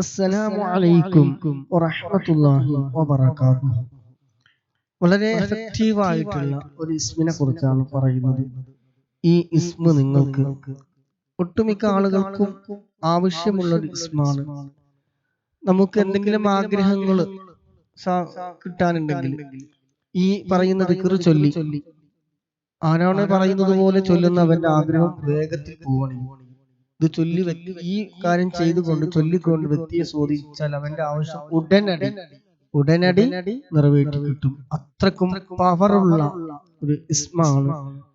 അസ്സലാമു അലൈക്കും വറഹ്മത്തുള്ളാഹി വബറകാതുഹു. വളരെ എഫക്റ്റീവ് ആയിട്ടുള്ള ഒരു ഇസ്മിനെ കുറിച്ചാണ് പറയുന്നത്. ഈ ഇസ്മ നിങ്ങൾക്ക് ഒട്ടുമിക്ക ആളുകൾക്കും ആവശ്യമുള്ള ഒരു ഇസ്മാണ് നമുക്ക് എന്തെങ്കിലും ആഗ്രഹങ്ങൾ കിട്ടാനുണ്ടെങ്കിൽ ഈ പറയുന്ന ദിക്റ് ചൊല്ലി. ആരാണ് പറയുന്നത് പോലെ ചൊല്ലുന്ന അവന്റെ ആഗ്രഹം വേഗത്തിൽ പോവണം. ഇത് ചൊല്ലി ഈ കാര്യം ചെയ്തുകൊണ്ട് ചൊല്ലിക്കൊണ്ട് വ്യക്തിയെ സ്വാധീനിച്ചാൽ അവന്റെ ആവശ്യം ഉടനടി ഉടനടി നിറവേറ്റി കിട്ടും. അത്രക്കും പവറുള്ള ഒരു ഇസ്മാണ്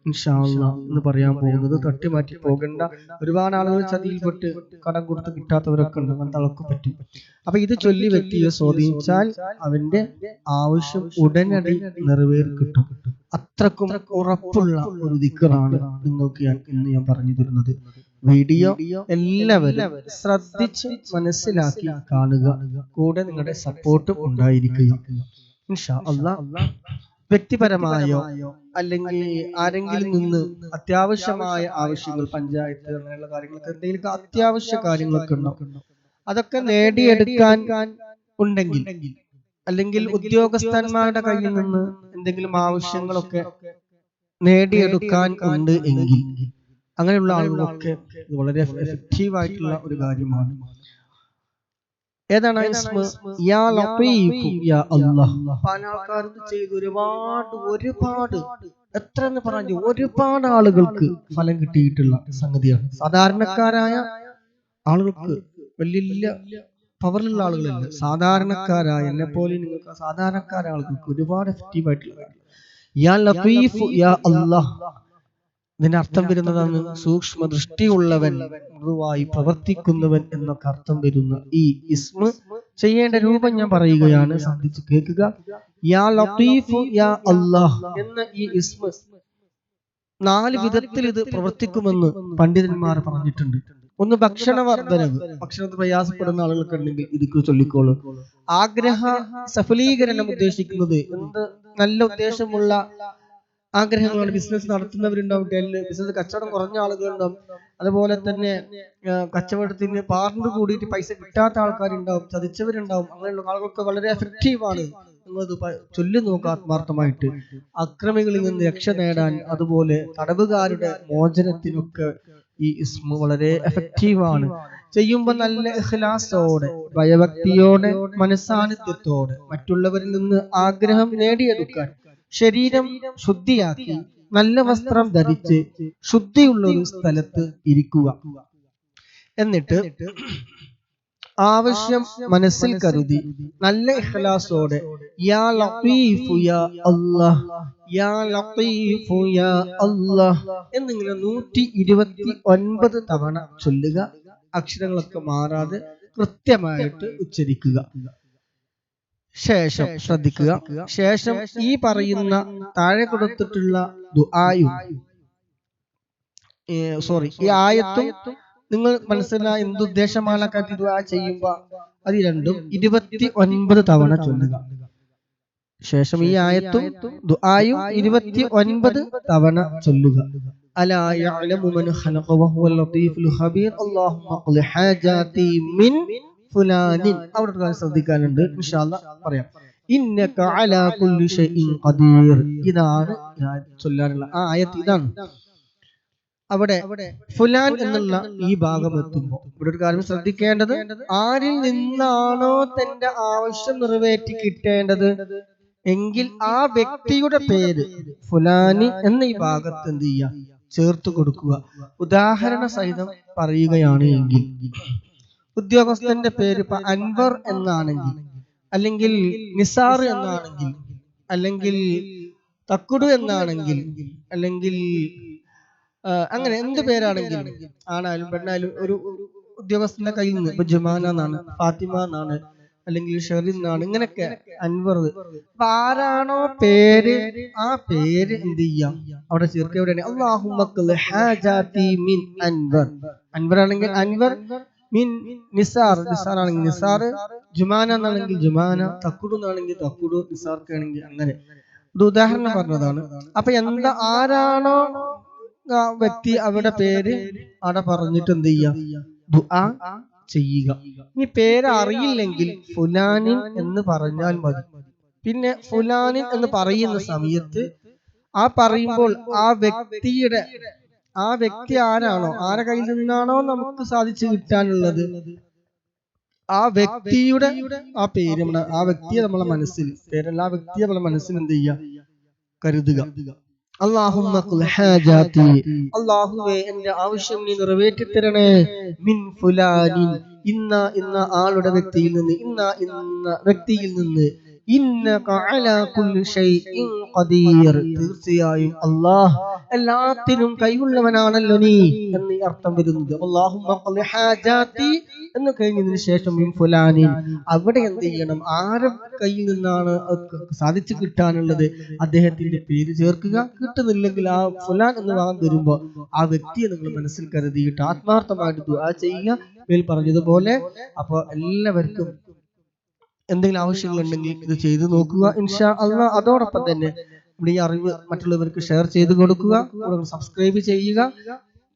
എന്ന് പറയാൻ പോകുന്നത്. തട്ടിമാറ്റി പോകേണ്ട ഒരുപാട് ആളുകൾ ചതിയിൽപ്പെട്ട് കടം കൊടുത്ത് കിട്ടാത്തവരൊക്കെ ഉണ്ട്. അങ്ങനത്തെ ആൾക്ക് പറ്റും. അപ്പൊ ഇത് ചൊല്ലി വ്യക്തിയെ സ്വാധീനിച്ചാൽ അവന്റെ ആവശ്യം ഉടനടി നിറവേറി കിട്ടും. അത്രക്കും ഉറപ്പുള്ള ഒരു ദിക്കറാണ് നിങ്ങൾക്ക് ഞാൻ ഇന്ന് ഞാൻ പറഞ്ഞു തരുന്നത്. വീഡിയോ എല്ലാവരും ശ്രദ്ധിച്ച് മനസ്സിലാക്കി കാണുക. കൂടെ നിങ്ങളുടെ സപ്പോർട്ടും ഉണ്ടായിരിക്കുക. ഇൻഷാ അള്ളാ. വ്യക്തിപരമായോ അല്ലെങ്കിൽ ആരെങ്കിലും നിന്ന് അത്യാവശ്യമായ ആവശ്യങ്ങൾ പഞ്ചായത്ത് അങ്ങനെയുള്ള കാര്യങ്ങളൊക്കെ എന്തെങ്കിലും അത്യാവശ്യ കാര്യങ്ങളൊക്കെ ഉണ്ടാവും അതൊക്കെ നേടിയെടുക്കാൻ ഉണ്ടെങ്കിൽ അല്ലെങ്കിൽ ഉദ്യോഗസ്ഥന്മാരുടെ കയ്യിൽ നിന്ന് എന്തെങ്കിലും ആവശ്യങ്ങളൊക്കെ നേടിയെടുക്കാൻ ഉണ്ട് എങ്കിൽ അങ്ങനെയുള്ള ആളുകളൊക്കെ വളരെ എഫക്റ്റീവ് ആയിട്ടുള്ള ഒരു കാര്യമാണ്. ഏതാണ്. പല ചെയ്ത് ഒരുപാട് ഒരുപാട് എത്ര എന്ന് പറഞ്ഞു ഒരുപാട് ആളുകൾക്ക് ഫലം കിട്ടിയിട്ടുള്ള സംഗതിയാണ്. സാധാരണക്കാരായ ആളുകൾക്ക് വലിയ പവറിലുള്ള ആളുകളല്ല സാധാരണക്കാരായ എന്നെ പോലെ നിങ്ങൾക്ക് സാധാരണക്കാരായ ആളുകൾക്ക് ഒരുപാട് എഫക്റ്റീവ് ആയിട്ടുള്ള യാ ലത്തീഫു യാ ഇതിന്റെ അർത്ഥം വരുന്നതാണ് സൂക്ഷ്മ ദൃഷ്ടിയുള്ളവൻ മൃദുവായി പ്രവർത്തിക്കുന്നവൻ എന്നൊക്കെ അർത്ഥം വരുന്ന ഈ ഇസ്മ ചെയ്യേണ്ട രൂപം ഞാൻ പറയുകയാണ് ശ്രദ്ധിച്ച് കേൾക്കുക. യാ ലത്തീഫു യാ അല്ലാഹ് എന്ന ഈ ഇസ്മ. നാല് വിധത്തിൽ ഇത് പ്രവർത്തിക്കുമെന്ന് പണ്ഡിതന്മാർ പറഞ്ഞിട്ടുണ്ട്. ഒന്ന് ഭക്ഷണ വർധനവ്. ഭക്ഷണത്തിൽ പ്രയാസപ്പെടുന്ന ആളുകൾക്ക് ഉണ്ടെങ്കിൽ ഇത് ചൊല്ലിക്കോളൂ. ആഗ്രഹ സഫലീകരണം ഉദ്ദേശിക്കുന്നത് എന്ത്? നല്ല ഉദ്ദേശമുള്ള ആഗ്രഹങ്ങളാണ്. ബിസിനസ് നടത്തുന്നവരുണ്ടാവും. ബിസിനസ് കച്ചവടം കുറഞ്ഞ ആളുകളുണ്ടാവും. അതുപോലെ തന്നെ കച്ചവടത്തിന് പാർട്ട് കൂടിയിട്ട് പൈസ കിട്ടാത്ത ആൾക്കാരുണ്ടാവും. ചതിച്ചവരുണ്ടാവും. അങ്ങനെയുള്ള ആളുകൾക്ക് വളരെ എഫക്റ്റീവാണ് എന്നത് ചൊല്ലി നോക്കുക ആത്മാർത്ഥമായിട്ട്. അക്രമികളിൽ നിന്ന് രക്ഷ നേടാൻ അതുപോലെ തടവുകാരുടെ മോചനത്തിനൊക്കെ ഈ ഇസ്മ വളരെ എഫക്റ്റീവാണ് ചെയ്യുമ്പോൾ നല്ല ഇഖ്ലാസോടെ ഭയഭക്തിയോടെ മനസാന്നിധ്യത്തോടെ മറ്റുള്ളവരിൽ നിന്ന് ആഗ്രഹം നേടിയെടുക്കാൻ ശരീരം ശുദ്ധിയാക്കി നല്ല വസ്ത്രം ധരിച്ച് ശുദ്ധിയുള്ള ഒരു സ്ഥലത്ത് ഇരിക്കുക. എന്നിട്ട് ആവശ്യം മനസ്സിൽ കരുതി നല്ല ഇഖ്ലാസോടെ യാ ലത്തീഫു യാ അല്ലാഹ് യാ ലത്തീഫു യാ അല്ലാഹ് എന്നിങ്ങനെ നൂറ്റി ഇരുപത്തി ഒൻപത് തവണ ചൊല്ലുക അക്ഷരങ്ങളൊക്കെ മാറാതെ കൃത്യമായിട്ട് ഉച്ചരിക്കുക. ശേഷം ശ്രദ്ധിക്കുക. ശേഷം ഈ പറയുന്ന താഴെ കൊടുത്തിട്ടുള്ള ദുആയും. സോറി ഈ ആയത്തും നിങ്ങൾ മനസ്സിലായ എന്തുദ്ദേശമാണ് കത്തി ദുആ ചെയ്യുമ്പോ അത് രണ്ടും ഇരുപത്തി ഒൻപത് തവണ ചൊല്ലുക. ശേഷം ഈ ആയത്തും ദുആയും ഇരുപത്തി ഒൻപത് തവണ ചൊല്ലുക. ألا يعلم മൻ ഖലഖ وهو اللطيف ഖബീർ. അല്ലാഹുമ്മ اقل ഹാജാതി മിൻ ഫുലാനിൻ അവിടെ ശ്രദ്ധിക്കാനുണ്ട്. അല്ലാഹ് പറയാം. ഇന്നക അലാ കുല്ലി ഷൈഇൻ ഖദീർ. ഇതാണ് ചൊല്ലാനുള്ള ആ ആയത്ത് ഇതാണ്. അവിടെ ഫുലാൻ എന്നുള്ള ഈ ഭാഗം എത്തുമ്പോൾ ഇവിടെ ഒരു കാര്യം ശ്രദ്ധിക്കേണ്ടത് ആരിൽ നിന്നാണോ തന്റെ ആവശ്യം നിറവേറ്റി കിട്ടേണ്ടത്? എങ്കിൽ ആ വ്യക്തിയുടെ പേര് ഫുലാനി എന്ന ഈ ഭാഗത്ത് എന്ത് ചെയ്യുക? ചേർത്ത് കൊടുക്കുക. ഉദാഹരണ സഹിതം പറയുകയാണ് എങ്കിൽ ഉദ്യോഗസ്ഥന്റെ പേര് ഇപ്പൊ അൻവർ എന്നാണെങ്കിൽ അല്ലെങ്കിൽ നിസാർ എന്നാണെങ്കിൽ അല്ലെങ്കിൽ തക്കുടു എന്നാണെങ്കിൽ അല്ലെങ്കിൽ അങ്ങനെ എന്ത് പേരാണെങ്കിലും ആണായാലും പെണ്ണായാലും ഒരു ഉദ്യോഗസ്ഥന്റെ കയ്യിൽ നിന്ന് ഇപ്പൊ ജുമാന എന്നാണ് ഫാത്തിമ എന്നാണ് അല്ലെങ്കിൽ ഷെറിൻ എന്നാണ് ഇങ്ങനെയൊക്കെ അൻവർ. അപ്പൊ ആരാണോ പേര് ആ പേര് എന്ത് ചെയ്യാം? അവിടെ ചേർക്കുക എവിടെയാണ്? മിൻ അൻവർ. അൻവർ. ആണെങ്കിൽ അൻവർ. മിൻ നിസാർ നിസാർ ആണെങ്കിൽ നിസാർ ജുമാന എന്നാണെങ്കിൽ ജുമാന തക്കുടു എന്നാണെങ്കിൽ തക്കുടു നിസാർക്ക് ആണെങ്കിൽ അങ്ങനെ ഇത് ഉദാഹരണം പറഞ്ഞതാണ്. അപ്പൊ എന്താ ആരാണോ വ്യക്തി അവരുടെ പേര് അവിടെ പറഞ്ഞിട്ട് എന്ത് ചെയ്യാം ദുആ ചെയ്യുക. ഇനി പേര് അറിയില്ലെങ്കിൽ ഫുലാനിൻ എന്ന് പറഞ്ഞാൽ മതി. പിന്നെ ഫുലാനിൻ എന്ന് പറയുന്ന സമയത്ത് ആ പറയുമ്പോൾ ആ വ്യക്തിയുടെ ആ വ്യക്തി ആരാണോ? ആരെ കയ്യിൽ നിന്നാണോ നമുക്ക് സാധിച്ചു കിട്ടാനുള്ളത്? ആ വ്യക്തിയുടെ ആ പേര് നമ്മുടെ ആ വ്യക്തിയെ നമ്മളെ മനസ്സിൽ പേരല്ല ആ വ്യക്തിയെ നമ്മളെ മനസ്സിൽ എന്ത് ചെയ്യാ കരുതുക. അള്ളാഹുവേ എന്റെ ആവശ്യം നീ നിറവേറ്റി തരണേ മിൻ ഫുലാനിൻ. ഇന്ന ഇന്ന ആളുടെ വ്യക്തിയിൽ നിന്ന് ഇന്ന ഇന്ന വ്യക്തിയിൽ നിന്ന്. ഇന്ന ഖദീർ. തീർച്ചയായും അല്ലാഹ് എല്ലാത്തിനും കൈയുള്ളവനാണല്ലോ നീ എന്ന് അർത്ഥം വരുന്നത്. ഹാജാതി എന്ന് കഴിഞ്ഞതിന് ശേഷം അവിടെ എന്ത് ചെയ്യണം? ആരും കയ്യിൽ നിന്നാണ് സാധിച്ചു കിട്ടാനുള്ളത്? അദ്ദേഹത്തിന്റെ പേര് ചേർക്കുക. കിട്ടുന്നില്ലെങ്കിൽ ആ ഫുലാൻ എന്ന് വാങ്ങാൻ വരുമ്പോ ആ വ്യക്തിയെ നിങ്ങൾ മനസ്സിൽ കരുതിയിട്ട് ആത്മാർത്ഥമായിട്ട് ദുആ ചെയ്യുക. മേൽ പറഞ്ഞതുപോലെ അപ്പൊ എല്ലാവർക്കും എന്തെങ്കിലും ആവശ്യങ്ങളുണ്ടെങ്കിൽ ഇത് ചെയ്തു നോക്കുക. ഇൻഷാ അല്ല അതോടൊപ്പം തന്നെ നമ്മുടെ ഈ അറിവ് മറ്റുള്ളവർക്ക് ഷെയർ ചെയ്ത് കൊടുക്കുക. കൂടെ സബ്സ്ക്രൈബ് ചെയ്യുക.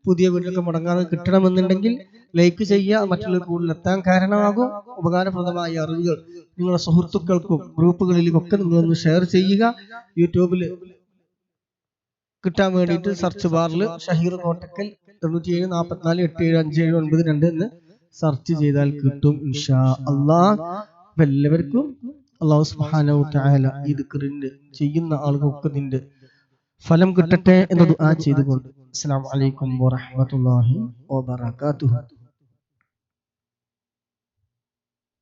പുതിയ വീട്ടിലൊക്കെ മുടങ്ങാതെ കിട്ടണമെന്നുണ്ടെങ്കിൽ ലൈക്ക് ചെയ്യുക. മറ്റുള്ളവർ കൂടുതൽ എത്താൻ കാരണമാകും. ഉപകാരപ്രദമായ അറിവുകൾ നിങ്ങളുടെ സുഹൃത്തുക്കൾക്കും ഗ്രൂപ്പുകളിലും ഒക്കെ നിങ്ങളൊന്ന് ഷെയർ ചെയ്യുക. യൂട്യൂബിൽ കിട്ടാൻ വേണ്ടിയിട്ട് സെർച്ച് ബാറിൽ ഷഹീർ കോട്ടക്കൽ തൊണ്ണൂറ്റി ഏഴ് നാൽപ്പത്തിനാല് എട്ട് ഏഴ് അഞ്ച് ഏഴ് ഒൻപത് രണ്ട് എന്ന് സെർച്ച് ചെയ്താൽ കിട്ടും ഇൻഷാ അള്ളാഹ് അപ്പൊ എല്ലാവർക്കും അള്ളാഹു സുബ്ഹാനഹു തആല ഈ ദിക്റിന്റെ ചെയ്യുന്ന ആളുകൾക്ക് നിന്റെ ഫലം കിട്ടട്ടെ എന്നത് ആ ചെയ്തുകൊണ്ട്. അസ്സലാമു അലൈക്കും വറഹ്മത്തുള്ളാഹി വബറകാതുഹു.